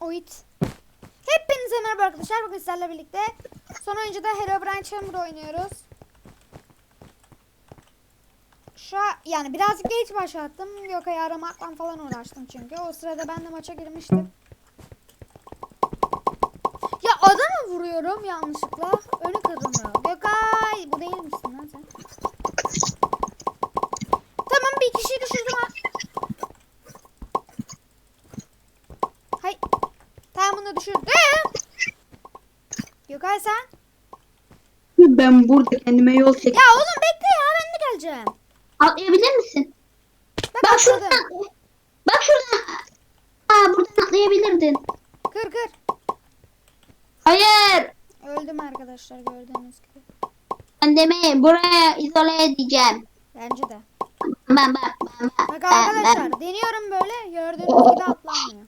Oyit. Hepinize merhaba arkadaşlar. Bugün sizlerle birlikte son oyuncuda Herobrine Chamber oynuyoruz. Şu an, yani birazcık geç başlattım. Gökay'ı aramakla falan uğraştım çünkü. O sırada ben de maça girmiştim. Ya adamı vuruyorum yanlışlıkla. Önü kırılmıyor. Gökay bu değil misin lan sen? Tamam bir kişiyi düşürdüm ha. Hay. Tamam bunu düşürdüm. Gökay sen? Ben burada kendime yol çek. Ya oğlum bekle ya ben de geleceğim. Atlayabilir misin? Bak Bak şuradan. atladım. Bak şuradan. Aa buradan atlayabilirdin. Kır kır. Hayır. Öldüm arkadaşlar gördüğünüz gibi. Ben demeyi buraya izole edeceğim. Bence de. Ben bak ben bak. Bak ben, arkadaşlar ben. deniyorum böyle gördüğünüz gibi atlanmıyor.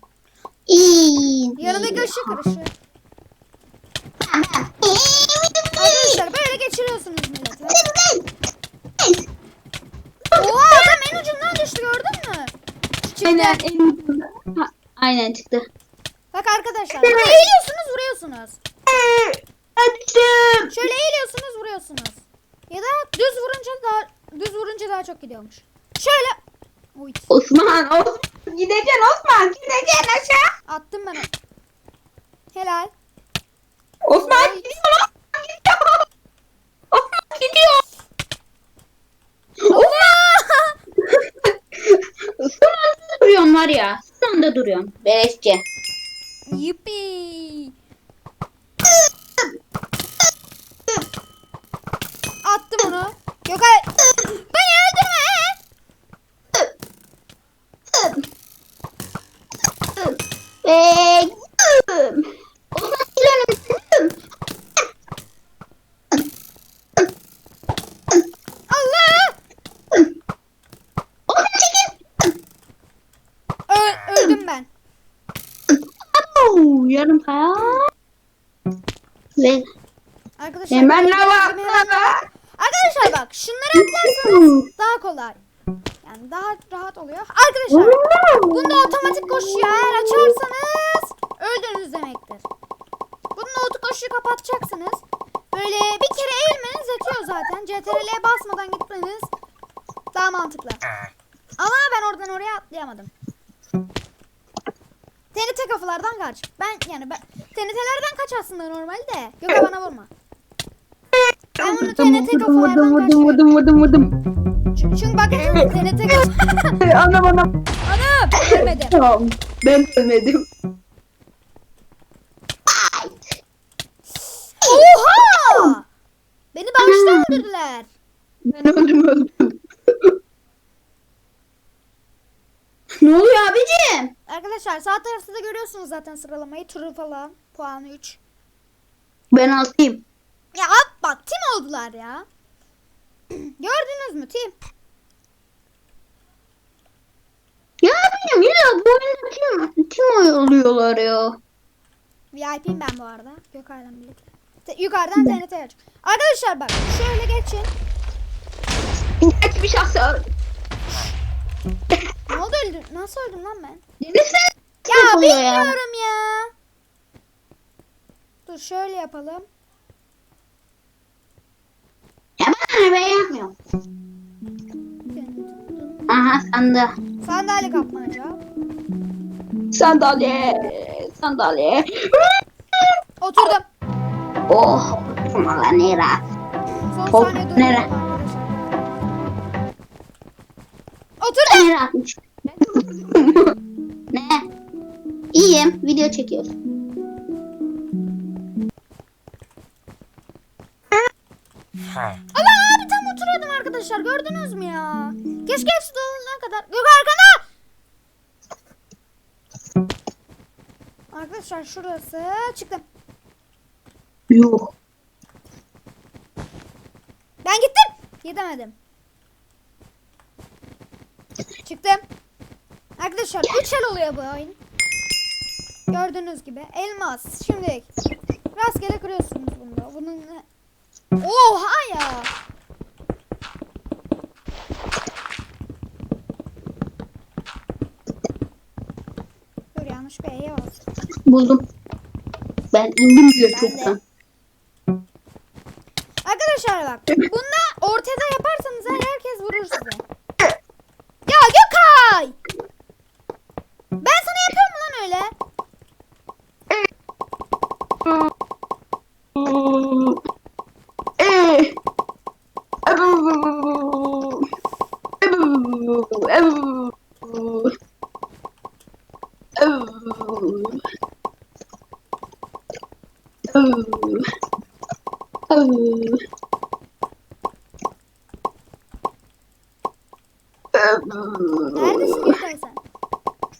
İyi. Yanındaki ışık kırışı. Arkadaşlar böyle geçiriyorsunuz millete. Oha adam en ucundan düştü gördün mü? Çıktı. Aynen. en- Ha, Aynen çıktı. Bak arkadaşlar böyle eğiliyorsunuz vuruyorsunuz. Ben düştüm. Şöyle eğiliyorsunuz vuruyorsunuz. Ya da düz vurunca daha düz vurunca daha çok gidiyormuş. Şöyle Uy, Osman, Osman. Gideceksin Osman. Gideceksin aşağı. attım ben onu. Helal. Osman gidiyor. Osman gidiyor. Gidiyor. Anda duruyorsun var ya. Son anda duruyorsun. Beleşçe. Yuppi. Attım onu. Gökay. Beni öldürme. Ve Osman gidiyor. Allah! Osman çekil. Ö- öldüm ben. Oo, yarım kaya. Ve Arkadaşlar. hemen böyle lava. gözümü hemen- Arkadaşlar bak şunları atlarsanız daha kolay. Yani daha rahat oluyor. Arkadaşlar bunda koşuyor. Eğer açarsanız öldünüz demektir. Bunun otu koşuyu kapatacaksınız. Böyle bir kere eğilmeniz yetiyor zaten. CTRL'ye basmadan gitmeniz daha mantıklı. Ama ben oradan oraya atlayamadım. TNT kafalardan kaç. Ben yani ben TNT'lerden kaç aslında normalde. Yok bana vurma. Ben bunu TNT kafalardan vurdum kaçıyorum. vurdum vurdum vurdum. Çünkü, çünkü bakın TNT kafa. Anam. Tamam. Ben ölmedim. Oha! Beni başta öldürdüler. Ben öldüm öldüm. ne oluyor abicim? Arkadaşlar sağ tarafta da görüyorsunuz zaten sıralamayı. Turu falan. Puanı 3. Ben altıyım. Ya bak tim oldular ya. Gördünüz mü tim? Ya abicim ya bu oyunda kim, kim oluyorlar ya? VIP'yim ben bu arada. Gökay'dan birlikte. Te- yukarıdan TNT aç. Arkadaşlar bak şöyle geçin. Kaç bir şahsı Ne oldu öldüm? Nasıl öldüm lan ben? Lütfen. Ya oluyor bilmiyorum ya. Dur şöyle yapalım. Ya ben ben yapmıyorum. Aha sandı. Sandalye kapmaca. Sandalye. Sandalye. Oturdum. oh. Valla ne rahat. Son Hop, saniye nere? arkadaşlar. Oturdum. Ne rahatmış. ne? İyiyim. Video çekiyoruz. Allah abi tam oturuyordum arkadaşlar gördünüz mü ya? Keşke hepsi dolana kadar. Yok arkana. Arkadaşlar şurası çıktım. Yok. Ben gittim. Gidemedim. Çıktım. Arkadaşlar 3 el oluyor bu oyun. Gördüğünüz gibi elmas. Şimdi rastgele kırıyorsunuz bunda. Bunun Oha ya. Dur yanlış bir F'ye bas. Buldum. Ben indim diyor Ben çoktan. Arkadaşlar bak. Bunda ortada yaparsanız her herkes vurur size. Ya Gökay! Ben sana yapıyorum mu lan öyle? Ee. Neredesin sen?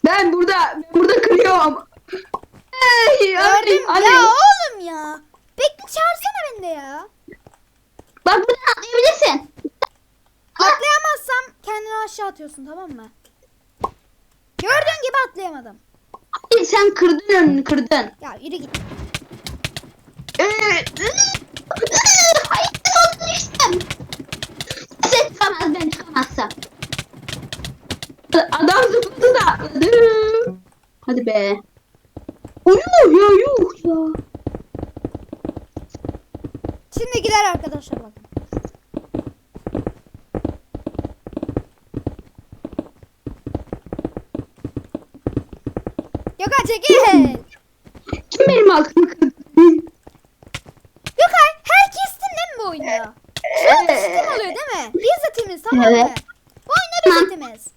Ben burada, burada kırıyorum. Ey, Gördüm. Ali, Ya oğlum ya. Bekle çağırsana beni de ya. Bak buradan atlayabilirsin. Atlayamazsam kendini aşağı atıyorsun tamam mı? Gördüğün gibi atlayamadım. Ali, sen kırdın önünü kırdın. Ya yürü git. Hayır oldu düştüm. Sen çıkamazsam. Adam zıpladı da. Hadi be. Uyuh ya yuh ya. Şimdi gider arkadaşlar bakın. Gökay çekil. Kim benim altımı kırdı? Gökay herkes tim değil mi bu Şu anda tim oluyor değil mi? Biz de timiz tamam mı? Evet. Bu oyunda biz de timiz.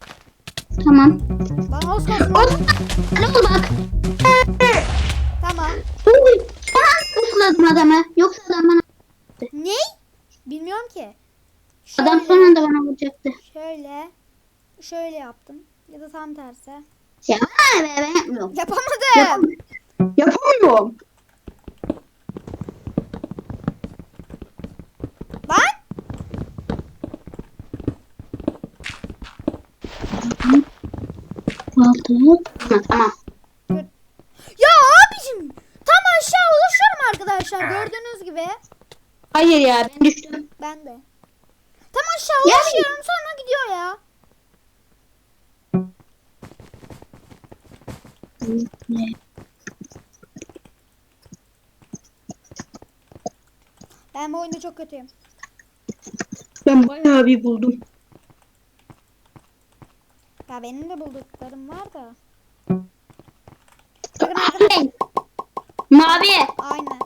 Tamam. Bana hoş olsun. O zaman ne bak. Tamam. Uy, Ben ısladım adamı. Yoksa adam bana... Ne? Bilmiyorum ki. Adam Şöyle, son anda bana vuracaktı. şöyle, şöyle yaptım. Ya da tam tersi. Ya be. Yapamadım. Yapamıyorum. Yapamıyorum. Lan. Oldu. Tamam. Ya abicim tam aşağı ulaşıyorum arkadaşlar gördüğünüz gibi. Hayır ya ben düştüm. Ben de. Tam aşağı Ya- ulaşıyorum sonra gidiyor ya. Ben bu oyunda çok kötüyüm. Ben bayağı bir buldum. Ya benim de bulduklarım var da. Renk. Mavi. Aynen.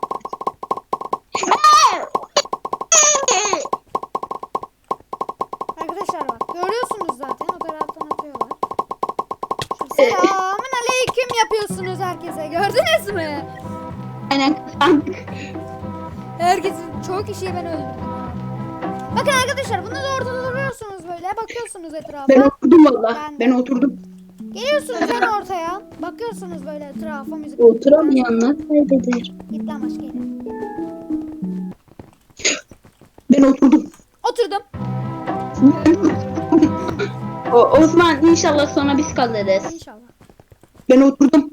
Arkadaşlar bak görüyorsunuz zaten o taraftan atıyorlar. Selamun aleyküm yapıyorsunuz herkese gördünüz mü? Aynen. Herkesin çoğu kişiyi ben öldürdüm. Bakın arkadaşlar bunu duruyorsunuz böyle bakıyorsunuz etrafa. Ben oturdum valla. Ben. Ben oturdum. Geliyorsunuz en ortaya. Bakıyorsunuz böyle etrafa müzik. Oturamayanlar kaybeder. Git lan başka yere. Ben oturdum. Oturdum. o, Osman inşallah sonra biz kalırız. İnşallah. Ben oturdum.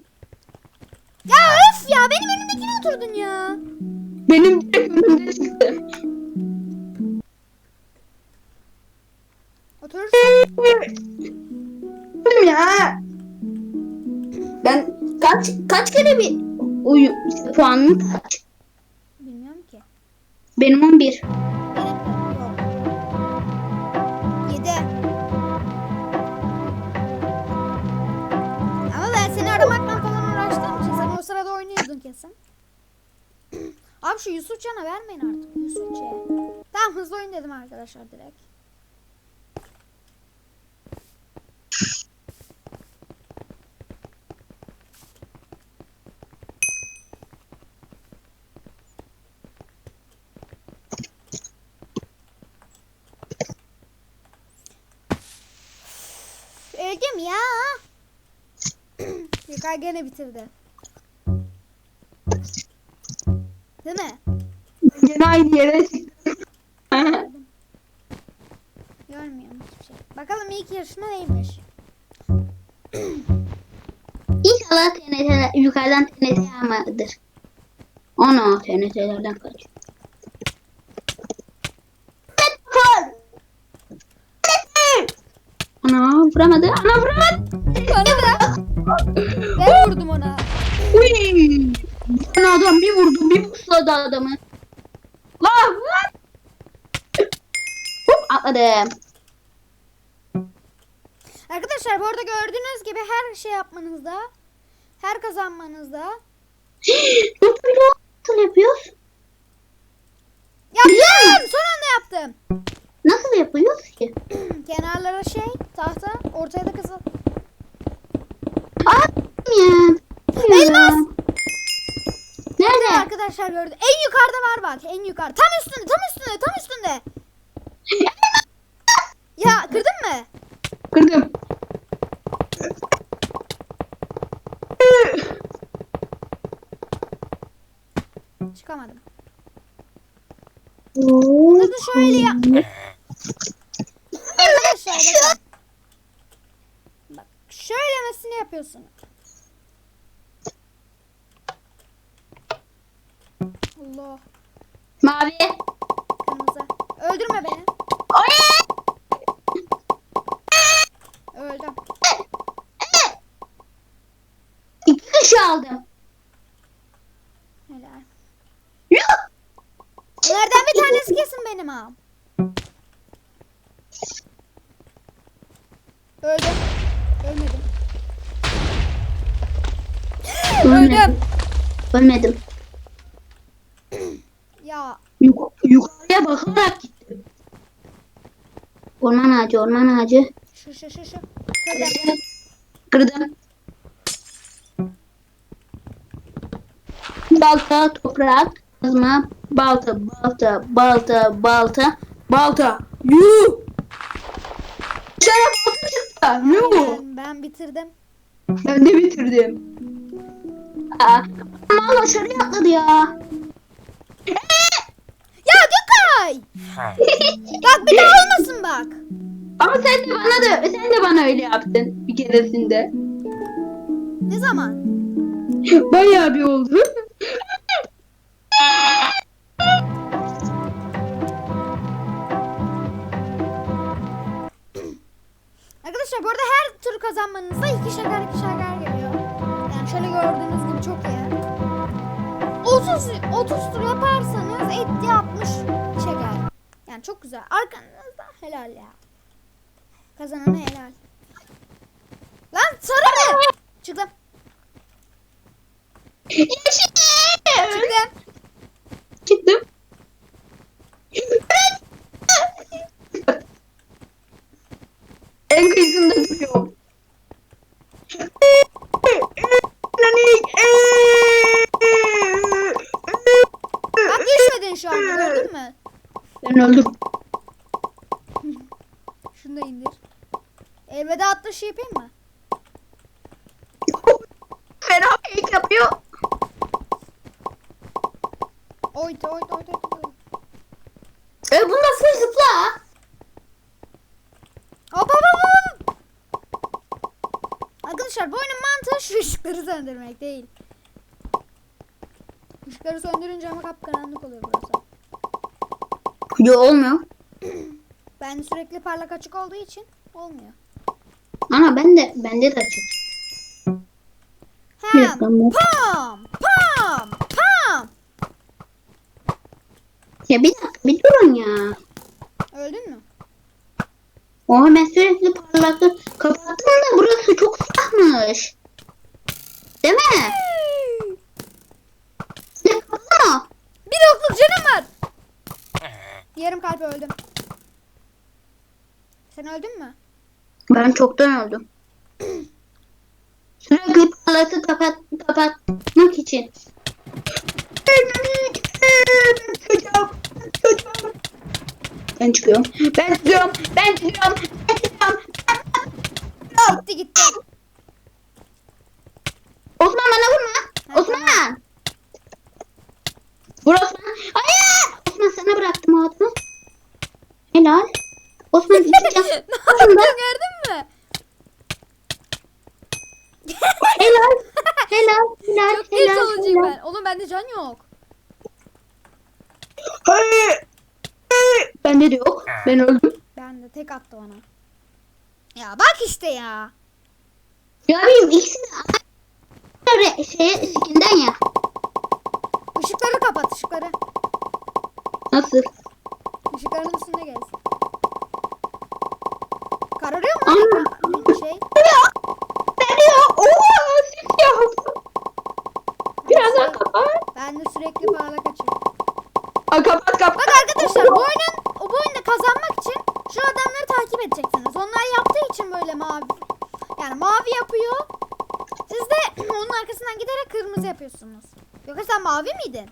Ya öf ya benim önümdekine oturdun ya. Benim direkt önümde çıktı. Oturursun. Ya. Ben kaç kaç kere bir işte puanım kaç? Bilmiyorum ki. Benim 11. Benim yok. Yedi. Ama ben seni aramakla falan uğraştığım için sen o sırada oynuyordun kesin. Abi şu Yusufcan'a vermeyin artık. Yusufça'ya. Tamam hızlı oyun dedim arkadaşlar direkt. Öldüm ya. Gökay gene bitirdi. Değil mi? Yine aynı yere. Görmüyorum hiçbir şey. Bakalım ilk yarışma neymiş? İnşallah TNT yukarıdan TNT yağmadır. Ana TNT'lerden kaç. Ana vuramadı. Ana vuramadı. Bana da. Ben vurdum ona. Uy. Bir tane adam bir vurdu bir pusladı adamı. Lan lan. Hop atladım. Arkadaşlar bu arada gördüğünüz gibi her şey yapmanızda, her kazanmanızda. Nasıl yapıyoruz? Yaptım! Son anda yaptım. Nasıl yapıyoruz ki? Kenarlara şey, tahta, ortaya da kızıl. Elmas! Nerede? Arkadaşlar gördü. En yukarıda var bak. En yukarı. Tam üstünde, tam üstünde, tam üstünde. Ya kırdın mı? Kırdım. Çıkamadım. Bunu da şöyle yap. Arkadaşlar bakın. Bak şöylemesini yapıyorsun. Allah. Mavi. Kırmızı. Öldürme beni. Öldüm. İki kişi aldım. Helal. Bunlardan bir tanesi kesin benim ağam. Öldüm. Ölmedim. Öldüm. Ölmedim. Ya Yuk yukarıya bakarak gittim. Orman ağacı, orman ağacı. şu şu şu şu. Kırdım. Kırdım. Balta, toprak, kazma, balta, balta, balta, balta, balta. Yuh! Dışarı balta çıktı. Yuh! Ben, ben bitirdim. Ben de bitirdim. Aa, ama aşağıya atladı ya. Ya Gökay! Bak bir daha olmasın bak. Ama sen de bana da sen de bana öyle yaptın bir keresinde. Ne zaman? Bayağı bir oldu. Arkadaşlar bu arada her tur kazanmanızda iki şeker şöyle gördüğünüz gibi çok iyi. 30 30 tur yaparsanız etti 60 şeker. Yani çok güzel. Arkanızda helal ya. Kazanana helal. Lan sarı mı? Çıktım. Çıktım. Çıktım. en kıyısında duruyorum. Bak düşmedin şu an gördün mü? Ben öldüm. Şunu da indir. Elveda 60 yapayım mı? Fena fake yapıyor. Oyt oyt oyt oyt. oyt. E bunda full zıpla. Hop hop hop hop. Arkadaşlar bu oyunun mantığı şu ışıkları söndürmek değil. Işıkları söndürünce ama kapkaranlık oluyor burası. Yo olmuyor. Ben sürekli parlak açık olduğu için olmuyor. Ana ben de bende de açık. Hem pam pam pam. Ya bir dakika bir durun ya. Öldün mü? Oha ben sürekli parlaklığı kapattım da burası çok siyahmış. Değil mi? Ya kapatma. Bir okluk canım var. Yarım kalp öldüm. Sen öldün mü? Ben çoktan öldüm. Sürekli parlaklığı kapat, kapatmak için. Ben çıkıyorum. Ben çıkıyorum. Ben çıkıyorum. Ben çıkıyorum. Gitti gitti. Osman bana vurma. Osman. Vur Osman. Hayır. Osman sana bıraktım adımı. Helal. Osman gideceğim. ne yaptın gördün mü? Helal. Helal. Helal. Çok geç helal. olacağım helal. ben. Oğlum bende can yok. Bende de yok. Ben öldüm. Ben de tek attı bana. Ya bak işte ya. Ya benim ikisi de aynı şeye skinden ya. Işıkları kapat ışıkları. Nasıl? Işıkların üstünde gelsin. Kararıyor mu? ekran- Şey. Oha kapat. Ben de sürekli parlak açıyorum. Kapat kapat. Bak arkadaşlar bu oyunun bu oyunda kazanmak için şu adamları takip edeceksiniz. Onlar yaptığı için böyle mavi. Yani mavi yapıyor. Onun arkasından giderek kırmızı yapıyorsunuz. Yoksa sen mavi miydin?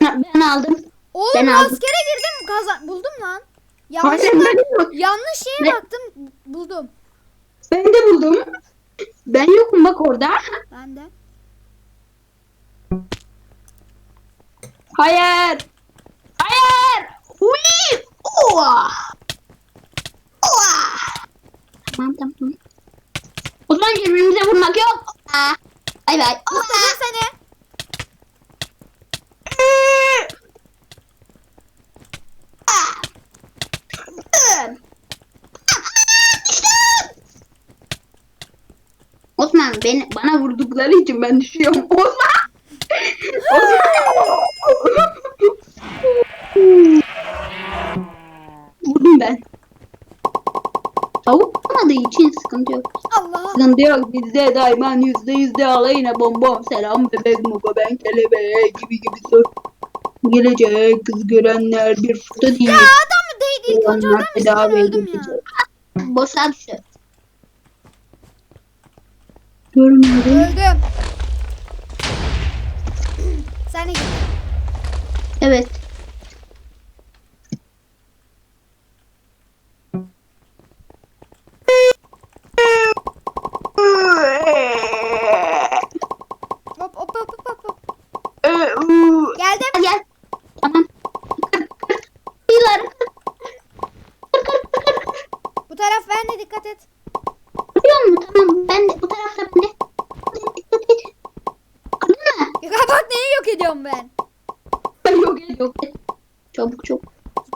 Ben aldım. Oğlum Ben aldım. askere girdim kazan buldum lan. Hayır, Yanlışlıkla ben yok. yanlış şeye Ne? baktım buldum. Ben de buldum. Ben yokum bak orada. Ben de. Hayır. Hayır. Uy. Oha. Oha. Tamam tamam. O zaman birbirimize vurmak yok. Aa. Bay bay. Isladım seni. Osman beni bana vurdukları için ben düşüyorum. Osman. Osman. Sıkıntı yok. Allah. Sıkıntı yok bizde daima yüzde yüzde alayına bom bom selam bebek muka ben kelebeğe gibi gibi sor. Gelecek kız görenler bir foto değil. Ya adam mı değdi ilk önce adam tedavi öldüm ya. Boşa düştü. Görmedim. Öldüm.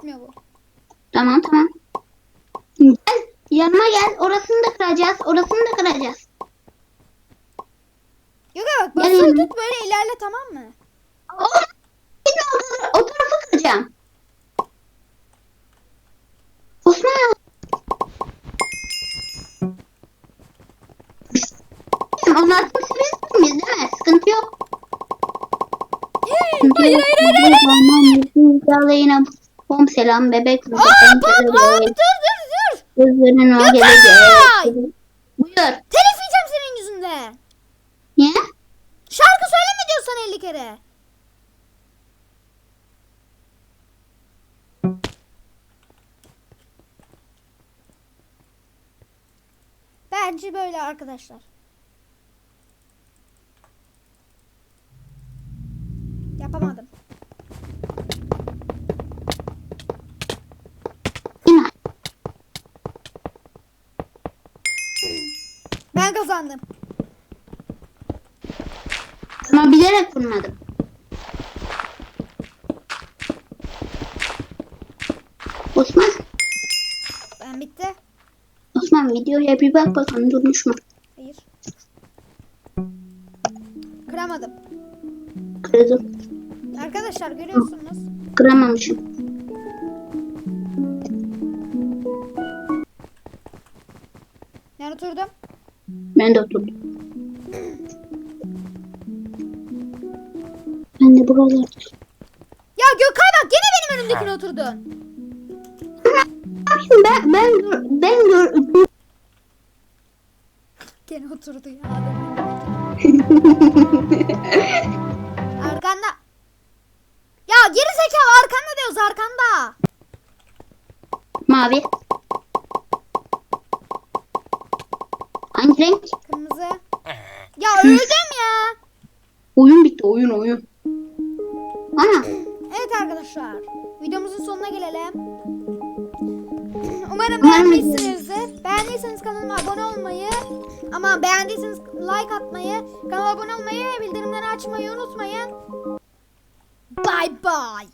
Gitmiyor bu. Tamam tamam. Gel. Yanıma gel. Orasını da kıracağız. Orasını da kıracağız. Yok bak basılı tut böyle ilerle tamam mı? O, o, tarafı kıracağım. Osman. Onlar da biz miyiz değil mi? Sıkıntı yok. Sıkıntı hayır yok. hayır hayır. hayır. Bom selam bebek. Aa bak abi dur dur dur. Gözlerin o gelecek. Buyur. Telif yiyeceğim senin yüzünden. Niye? Şarkı söyleme diyorsan 50 kere. Bence böyle arkadaşlar. Kazandım. Ama bilerek vurmadım. Osman, Ben bitti. Osman videoya bir bak bakalım durmuş mu? Hayır. Kıramadım. Kırdım. Arkadaşlar görüyorsunuz. Kıramamışım. Ben oturdum. Ben de oturdum. Ben de buralarda. Ya Gökay bak gene benim önümdekine oturdun. Ben ben ben gör, Gene oturdu ya. arkanda. Ya geri zekalı arkanda diyoruz arkanda. mavi. Renk? Kırmızı. Ya öldüm ya. Oyun bitti oyun oyun. Ana Evet arkadaşlar. Videomuzun sonuna gelelim. Umarım Umarım- beğenmişsinizdir. Beğendiyseniz kanalıma abone olmayı ama beğendiyseniz like atmayı, kanala abone olmayı ve bildirimleri açmayı unutmayın. Bye bye.